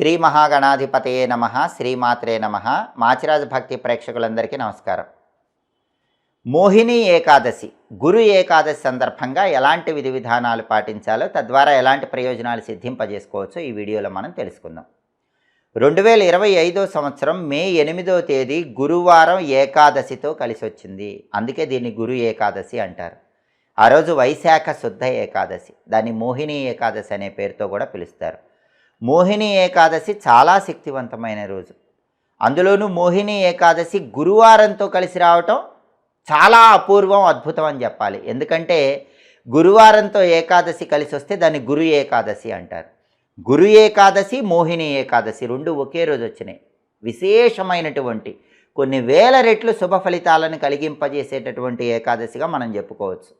శ్రీ మహాగణాధిపతయే నమ శ్రీమాత్రే నమ. మాచిరాజు భక్తి ప్రేక్షకులందరికీ నమస్కారం. మోహిని ఏకాదశి గురు ఏకాదశి సందర్భంగా ఎలాంటి విధి విధానాలు పాటించాలో తద్వారా ఎలాంటి ప్రయోజనాలు సిద్ధింపజేసుకోవచ్చో ఈ వీడియోలో మనం తెలుసుకుందాం. రెండు వేల ఇరవై ఐదో సంవత్సరం మే ఎనిమిదో తేదీ గురువారం ఏకాదశితో కలిసి వచ్చింది అందుకే దీన్ని గురు ఏకాదశి అంటారు. ఆ రోజు వైశాఖ శుద్ధ ఏకాదశి. దాన్ని మోహిని ఏకాదశి అనే పేరుతో కూడా పిలుస్తారు. మోహిని ఏకాదశి చాలా శక్తివంతమైన రోజు. అందులోనూ మోహిని ఏకాదశి గురువారంతో కలిసి రావటం చాలా అపూర్వం అద్భుతం అని చెప్పాలి. ఎందుకంటే గురువారంతో ఏకాదశి కలిసి వస్తే దాన్ని గురు ఏకాదశి అంటారు. గురు ఏకాదశి మోహిని ఏకాదశి రెండు ఒకే రోజు వచ్చినాయి. విశేషమైనటువంటి కొన్ని వేల రెట్లు శుభ ఫలితాలను కలిగింపజేసేటటువంటి ఏకాదశిగా మనం చెప్పుకోవచ్చు.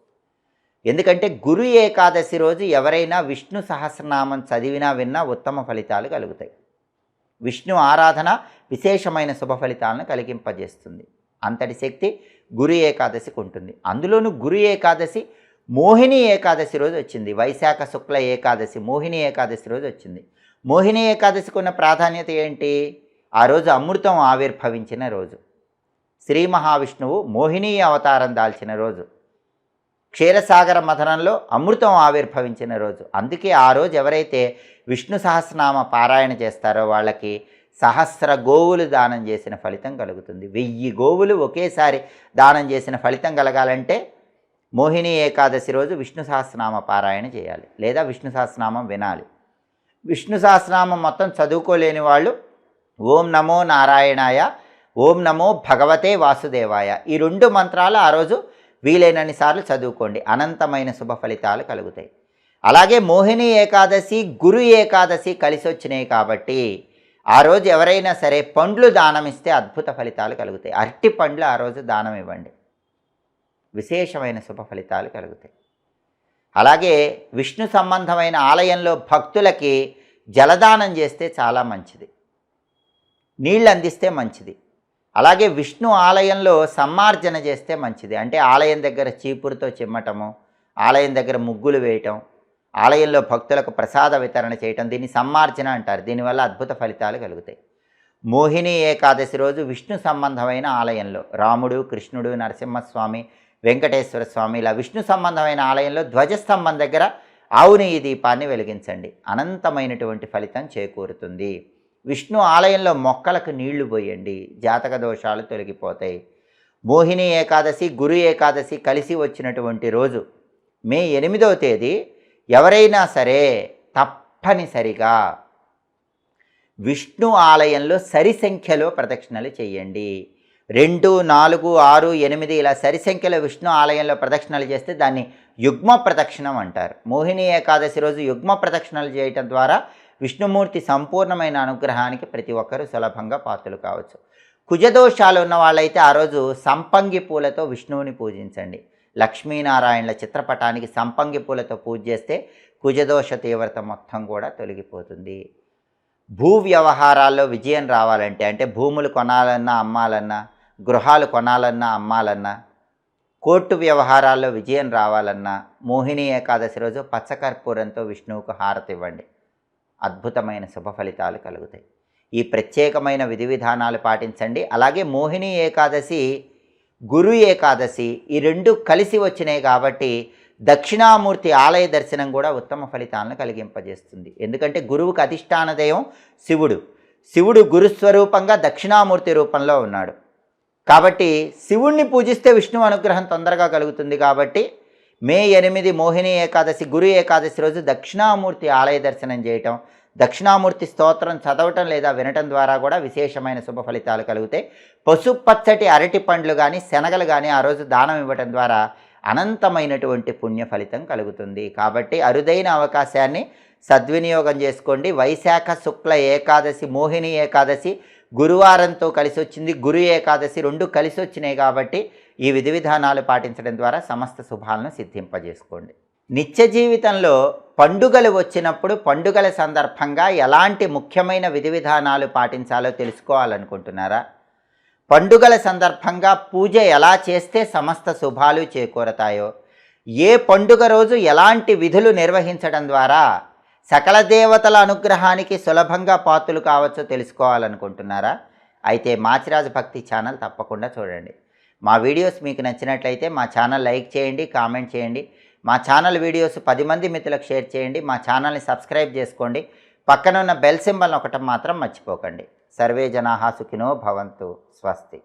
ఎందుకంటే గురు ఏకాదశి రోజు ఎవరైనా విష్ణు సహస్రనామం చదివినా విన్నా ఉత్తమ ఫలితాలు కలుగుతాయి. విష్ణు ఆరాధన విశేషమైన శుభ ఫలితాలను కలిగింపజేస్తుంది. అంతటి శక్తి గురు ఏకాదశికి ఉంటుంది. అందులోనూ గురు ఏకాదశి మోహిని ఏకాదశి రోజు వచ్చింది. వైశాఖ శుక్ల ఏకాదశి మోహిని ఏకాదశి రోజు వచ్చింది. మోహిని ఏకాదశికి ఉన్న ప్రాధాన్యత ఏంటి? ఆ రోజు అమృతం ఆవిర్భవించిన రోజు. శ్రీ మహావిష్ణువు మోహిని అవతారం దాల్చిన రోజు. క్షీరసాగర మథనంలో అమృతం ఆవిర్భవించిన రోజు. అందుకే ఆ రోజు ఎవరైతే విష్ణు సహస్రనామ పారాయణ చేస్తారో వాళ్ళకి సహస్ర గోవులు దానం చేసిన ఫలితం కలుగుతుంది. వెయ్యి గోవులు ఒకేసారి దానం చేసిన ఫలితం కలగాలంటే మోహిని ఏకాదశి రోజు విష్ణు సహస్రనామ పారాయణ చేయాలి. లేదా విష్ణు సహస్రనామం వినాలి. విష్ణు సహస్రనామం మొత్తం చదువుకోలేని వాళ్ళు ఓం నమో నారాయణాయ ఓం నమో భగవతే వాసుదేవాయ ఈ రెండు మంత్రాలు ఆ రోజు వీలైనన్ని సార్లు చదువుకోండి. అనంతమైన శుభ ఫలితాలు కలుగుతాయి. అలాగే మోహిని ఏకాదశి గురు ఏకాదశి కలిసి వచ్చినాయి కాబట్టి ఆ రోజు ఎవరైనా సరే పండ్లు దానం ఇస్తే అద్భుత ఫలితాలు కలుగుతాయి. అరటి పండ్లు ఆ రోజు దానం ఇవ్వండి. విశేషమైన శుభ ఫలితాలు కలుగుతాయి. అలాగే విష్ణు సంబంధమైన ఆలయంలో భక్తులకి జలదానం చేస్తే చాలా మంచిది. నీళ్ళు అందిస్తే మంచిది. అలాగే విష్ణు ఆలయంలో సమ్మార్జన చేస్తే మంచిది. అంటే ఆలయం దగ్గర చీపురుతో చిమ్మటము ఆలయం దగ్గర ముగ్గులు వేయటం ఆలయంలో భక్తులకు ప్రసాద వితరణ చేయటం దీన్ని సమ్మార్జన అంటారు. దీనివల్ల అద్భుత ఫలితాలు కలుగుతాయి. మోహిని ఏకాదశి రోజు విష్ణు సంబంధమైన ఆలయంలో రాముడు కృష్ణుడు నరసింహస్వామి వెంకటేశ్వర స్వామి ఇలా విష్ణు సంబంధమైన ఆలయంలో ధ్వజస్తంభం దగ్గర ఆవు దీపాన్ని వెలిగించండి. అనంతమైనటువంటి ఫలితం చేకూరుతుంది. విష్ణు ఆలయంలో మొక్కలకు నీళ్ళు పోయండి జాతక దోషాలు తొలగిపోతాయి. మోహిని ఏకాదశి గురు ఏకాదశి కలిసి వచ్చినటువంటి రోజు మే ఎనిమిదవ తేదీ ఎవరైనా సరే తప్పనిసరిగా విష్ణు ఆలయంలో సరి సంఖ్యలో ప్రదక్షిణలు చేయండి. రెండు నాలుగు ఆరు ఎనిమిది ఇలా సరి సంఖ్యలో విష్ణు ఆలయంలో ప్రదక్షిణలు చేస్తే దాన్ని యుగ్మ ప్రదక్షిణం అంటారు. మోహిని ఏకాదశి రోజు యుగ్మ ప్రదక్షిణలు చేయటం ద్వారా విష్ణుమూర్తి సంపూర్ణమైన అనుగ్రహానికి ప్రతి ఒక్కరూ సులభంగా పాత్రలు కావచ్చు. కుజదోషాలు ఉన్న వాళ్ళైతే ఆ రోజు సంపంగి పూలతో విష్ణువుని పూజించండి. లక్ష్మీనారాయణల చిత్రపటానికి సంపంగి పూలతో పూజ చేస్తే కుజదోష తీవ్రత మొత్తం కూడా తొలగిపోతుంది. భూ వ్యవహారాల్లో విజయం రావాలంటే అంటే భూములు కొనాలన్నా అమ్మాలన్నా గృహాలు కొనాలన్నా అమ్మాలన్నా కోర్టు వ్యవహారాల్లో విజయం రావాలన్నా మోహిని ఏకాదశి రోజు పచ్చకర్పూరంతో విష్ణువుకు హారతి ఇవ్వండి. అద్భుతమైన శుభ ఫలితాలు కలుగుతాయి. ఈ ప్రత్యేకమైన విధి విధానాలు పాటించండి. అలాగే మోహిని ఏకాదశి గురు ఏకాదశి ఈ రెండు కలిసి వచ్చినాయి కాబట్టి దక్షిణామూర్తి ఆలయ దర్శనం కూడా ఉత్తమ ఫలితాలను కలిగింపజేస్తుంది. ఎందుకంటే గురువుకు అధిష్టాన దైవం శివుడు. శివుడు గురుస్వరూపంగా దక్షిణామూర్తి రూపంలో ఉన్నాడు. కాబట్టి శివుణ్ణి పూజిస్తే విష్ణు అనుగ్రహం తొందరగా కలుగుతుంది కాబట్టి మే ఎనిమిది మోహిని ఏకాదశి గురు ఏకాదశి రోజు దక్షిణామూర్తి ఆలయ దర్శనం చేయటం దక్షిణామూర్తి స్తోత్రం చదవటం లేదా వినటం ద్వారా కూడా విశేషమైన శుభ ఫలితాలు కలుగుతాయి. పసుపచ్చటి అరటి పండ్లు కానీ శనగలు కానీ ఆ రోజు దానం ఇవ్వటం ద్వారా అనంతమైనటువంటి పుణ్య ఫలితం కలుగుతుంది. కాబట్టి అరుదైన అవకాశాన్ని సద్వినియోగం చేసుకోండి. వైశాఖ శుక్ల ఏకాదశి మోహిని ఏకాదశి గురువారంతో కలిసి వచ్చింది గురు ఏకాదశి రెండు కలిసి వచ్చినాయి కాబట్టి ఈ విధి విధానాలు పాటించడం ద్వారా సమస్త శుభాలను సిద్ధింపజేసుకోండి. నిత్య జీవితంలో పండుగలు వచ్చినప్పుడు పండుగల సందర్భంగా ఎలాంటి ముఖ్యమైన విధి విధానాలు పాటించాలో తెలుసుకోవాలనుకుంటున్నారా? పండుగల సందర్భంగా పూజ ఎలా చేస్తే సమస్త శుభాలు చేకూరతాయో? ఏ పండుగ రోజు ఎలాంటి విధులు నిర్వహించడం ద్వారా సకల దేవతల అనుగ్రహానికి సులభంగా పాత్రలు కావచ్చో తెలుసుకోవాలనుకుంటున్నారా? అయితే మాచిరాజు భక్తి ఛానల్ తప్పకుండా చూడండి. మా వీడియోస్ మీకు నచ్చినట్లయితే మా ఛానల్ లైక్ చేయండి కామెంట్ చేయండి. మా ఛానల్ వీడియోస్ పది మంది మిత్రులకు షేర్ చేయండి. మా ఛానల్ని సబ్స్క్రైబ్ చేసుకోండి. పక్కన ఉన్న బెల్ సింబల్ ఒకటం మాత్రం మర్చిపోకండి. సర్వే జనాహా సుఖినో భవంతు. స్వస్తి.